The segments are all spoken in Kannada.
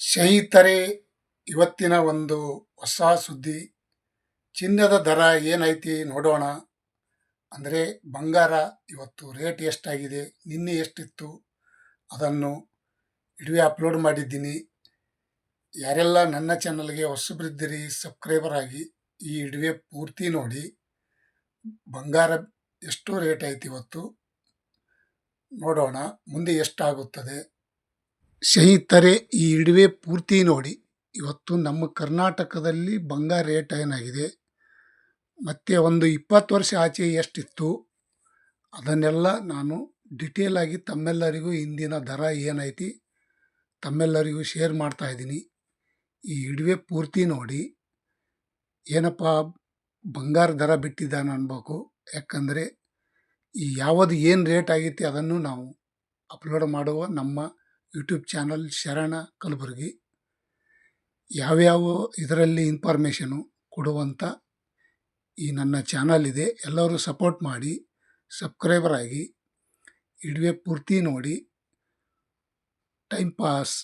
ಸ್ನೇಹಿತರೆ ಇವತ್ತಿನ ಒಂದು ಹೊಸ ಸುದ್ದಿ. ಚಿನ್ನದ ದರ ಏನೈತಿ ನೋಡೋಣ. ಅಂದರೆ ಬಂಗಾರ ಇವತ್ತು ರೇಟ್ ಎಷ್ಟಾಗಿದೆ, ನಿನ್ನೆ ಎಷ್ಟಿತ್ತು, ಅದನ್ನು ಇಡೀ ಅಪ್ಲೋಡ್ ಮಾಡಿದ್ದೀನಿ. ಯಾರೆಲ್ಲ ನನ್ನ ಚಾನಲ್ಗೆ ಹೊಸಬ್ರಿದ್ದೀರಿ, ಸಬ್ಸ್ಕ್ರೈಬರ್ ಆಗಿ ಈ ಇಡುವೆ ಪೂರ್ತಿ ನೋಡಿ. ಬಂಗಾರ ಎಷ್ಟು ರೇಟ್ ಐತಿ ಇವತ್ತು. ನೋಡೋಣ, ಮುಂದೆ ಎಷ್ಟಾಗುತ್ತದೆ. ಸ್ನೇಹಿತರೆ, ಈ ಇಡುವೆ ಪೂರ್ತಿ ನೋಡಿ. ಇವತ್ತು ನಮ್ಮ ಕರ್ನಾಟಕದಲ್ಲಿ ಬಂಗಾರ ರೇಟ್ ಏನಾಗಿದೆ? ಮತ್ತು ಒಂದು ಇಪ್ಪತ್ತು ವರ್ಷ ಆಚೆ ಎಷ್ಟಿತ್ತು? ಅದನ್ನೆಲ್ಲ ನಾನು ಡಿಟೇಲಾಗಿ ತಮ್ಮೆಲ್ಲರಿಗೂ ಇಂದಿನ ದರ ಏನೈತಿ ತಮ್ಮೆಲ್ಲರಿಗೂ ಶೇರ್ ಮಾಡ್ತಾ ಇದ್ದೀನಿ. ಈ ಇಡುವೆ ಪೂರ್ತಿ ನೋಡಿ. ಏನಪ್ಪ, ಬಂಗಾರ ದರ ಬಿಟ್ಟಿದ್ದಾನೆ ಅನ್ಬೇಕು. ಯಾಕಂದರೆ, ಈ ಯಾವುದು ಏನು ರೇಟ್ ಆಗೈತಿ ಅದನ್ನು ನಾವು ಅಪ್ಲೋಡ್ ಮಾಡುವ ನಮ್ಮ ಯೂಟ್ಯೂಬ್ ಚಾನಲ್ ಶರಣ ಕಲಬುರಗಿ. ಯಾವ್ಯಾವ ಇದರಲ್ಲಿ ಇನ್ಫಾರ್ಮೇಷನು ಕೊಡುವಂಥ ಈ ನನ್ನ ಚಾನಲ್ ಇದೆ. ಎಲ್ಲರೂ ಸಪೋರ್ಟ್ ಮಾಡಿ ಸಬ್ಸ್ಕ್ರೈಬರ್ ಆಗಿ, ಇಡುವೆ ಪೂರ್ತಿ ನೋಡಿ ಟೈಮ್ ಪಾಸ್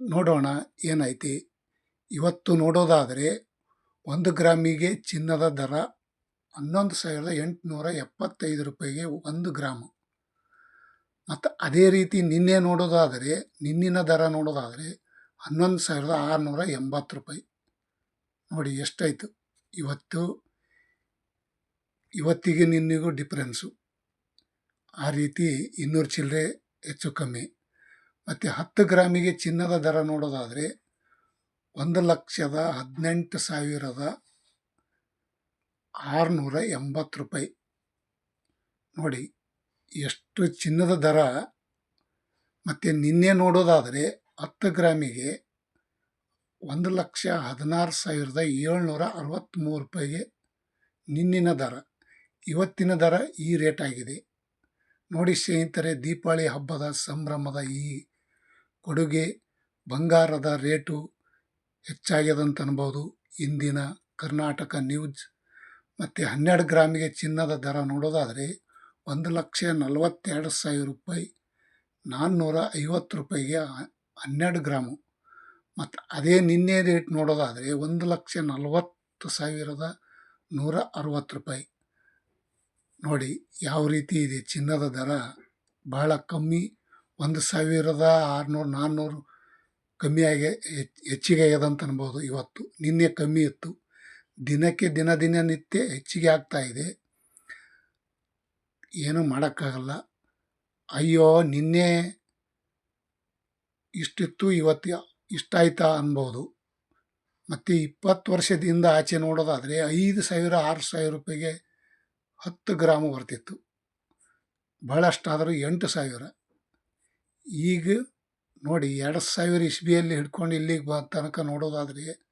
ನೋಡೋಣ ಏನೈತಿ ಇವತ್ತು ನೋಡೋದಾದರೆ ಒಂದು ಗ್ರಾಮಿಗೆ ಚಿನ್ನದ ದರ ಹನ್ನೊಂದು ಸಾವಿರದ ಎಂಟುನೂರ ಎಪ್ಪತ್ತೈದು ರೂಪಾಯಿಗೆ ಒಂದು ಗ್ರಾಮು. ಮತ್ತು ಅದೇ ರೀತಿ ನಿನ್ನೆ ನೋಡೋದಾದರೆ, ನಿನ್ನಿನ ದರ ನೋಡೋದಾದರೆ ಹನ್ನೊಂದು ಸಾವಿರದ ಆರುನೂರ ಎಂಬತ್ತು ರೂಪಾಯಿ. ನೋಡಿ ಎಷ್ಟಾಯಿತು. ಇವತ್ತು, ಇವತ್ತಿಗೆ ನಿನ್ನಿಗೂ ಡಿಫ್ರೆನ್ಸು ಆ ರೀತಿ ಇನ್ನೂರು ಚಿಲ್ಲರೆ ಹೆಚ್ಚು ಕಮ್ಮಿ. ಮತ್ತು ಹತ್ತು ಗ್ರಾಮಿಗೆ ಚಿನ್ನದ ದರ ನೋಡೋದಾದರೆ ಒಂದು ಲಕ್ಷದ ಹದಿನೆಂಟು ಸಾವಿರದ ಆರುನೂರ ಎಂಬತ್ತು ರೂಪಾಯಿ. ನೋಡಿ ಎಷ್ಟು ಚಿನ್ನದ ದರ ಮತ್ತು ನಿನ್ನೆ ನೋಡೋದಾದರೆ ಹತ್ತು ಗ್ರಾಮಿಗೆ ಒಂದು ಲಕ್ಷ ಹದಿನಾರು ಸಾವಿರದ ಏಳ್ನೂರ ಅರವತ್ತ್ಮೂರು ರೂಪಾಯಿಗೆ ನಿನ್ನಿನ ದರ. ಇವತ್ತಿನ ದರ ಈ ರೇಟ್ ಆಗಿದೆ. ನೋಡಿ ಸ್ನೇಹಿತರೆ, ದೀಪಾವಳಿ ಹಬ್ಬದ ಸಂಭ್ರಮದ ಈ ಕೊಡುಗೆ ಬಂಗಾರದ ರೇಟು ಹೆಚ್ಚಾಗ್ಯದಂತ ಅನ್ಬೋದು. ಇಂದಿನ ಕರ್ನಾಟಕ ನ್ಯೂಸ್. ಮತ್ತು ಹನ್ನೆರಡು ಗ್ರಾಮಿಗೆ ಚಿನ್ನದ ದರ ನೋಡೋದಾದರೆ ಒಂದು ಲಕ್ಷ ನಲವತ್ತೆರಡು ಸಾವಿರ ರೂಪಾಯಿ ನಾನ್ನೂರ ಐವತ್ತು ರೂಪಾಯಿಗೆ ಹನ್ನೆರಡು ಗ್ರಾಮು. ಮತ್ತು ಅದೇ ನಿನ್ನೆ ರೇಟ್ ನೋಡೋದಾದರೆ ಒಂದು ಲಕ್ಷ ನಲವತ್ತು ಸಾವಿರದ ನೂರ ಅರವತ್ತು ರೂಪಾಯಿ. ನೋಡಿ ಯಾವ ರೀತಿ ಇದೆ, ಚಿನ್ನದ ದರ ಬಹಳ ಕಮ್ಮಿ. ಒಂದು ಸಾವಿರದ ಆರುನೂರು, ನಾನ್ನೂರು ಕಮ್ಮಿಯಾಗಿ ಹೆಚ್ಚಿಗೆ ಆಗ್ಯದಂತ ಅನ್ಬೋದು ಇವತ್ತು. ನಿನ್ನೆ ಕಮ್ಮಿ ಇತ್ತು. ದಿನಕ್ಕೆ ದಿನ ದಿನನಿತ್ಯ ಹೆಚ್ಚಿಗೆ ಆಗ್ತಾ ಇದೆ. ಏನೂ ಮಾಡೋಕ್ಕಾಗಲ್ಲ. ಅಯ್ಯೋ, ನಿನ್ನೆ ಇಷ್ಟಿತ್ತು, ಇವತ್ತು ಇಷ್ಟಾಯ್ತಾ ಅನ್ಬೋದು. ಮತ್ತು ಇಪ್ಪತ್ತು ವರ್ಷದಿಂದ ಆಚೆ ನೋಡೋದಾದರೆ ಐದು ಸಾವಿರ, ಆರು ಸಾವಿರ ರೂಪಾಯಿಗೆ ಹತ್ತು ಗ್ರಾಮು ಬರ್ತಿತ್ತು. ಭಾಳಷ್ಟಾದರೂ ಎಂಟು ಸಾವಿರ. ಈಗ ನೋಡಿ, ಎರಡು ಸಾವಿರ ಇಸ್ಬಿಯಲ್ಲಿ ಹಿಡ್ಕೊಂಡು ಇಲ್ಲಿಗೆ ಬ ತನಕ ನೋಡೋದಾದರೆ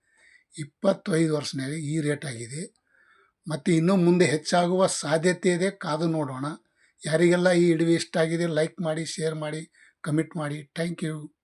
ಇಪ್ಪತ್ತೈದು ವರ್ಷನಲ್ಲಿ ಈ ರೇಟ್ ಆಗಿದೆ. ಮತ್ತು ಇನ್ನೂ ಮುಂದೆ ಹೆಚ್ಚಾಗುವ ಸಾಧ್ಯತೆ ಇದೆ. ಕಾದು ನೋಡೋಣ. ಯಾರಿಗೆಲ್ಲ ಈ ವಿಡಿಯೋ ಇಷ್ಟ ಆಗಿದೆ ಲೈಕ್ ಮಾಡಿ ಶೇರ್ ಮಾಡಿ ಕಮೆಂಟ್ ಮಾಡಿ. Thank you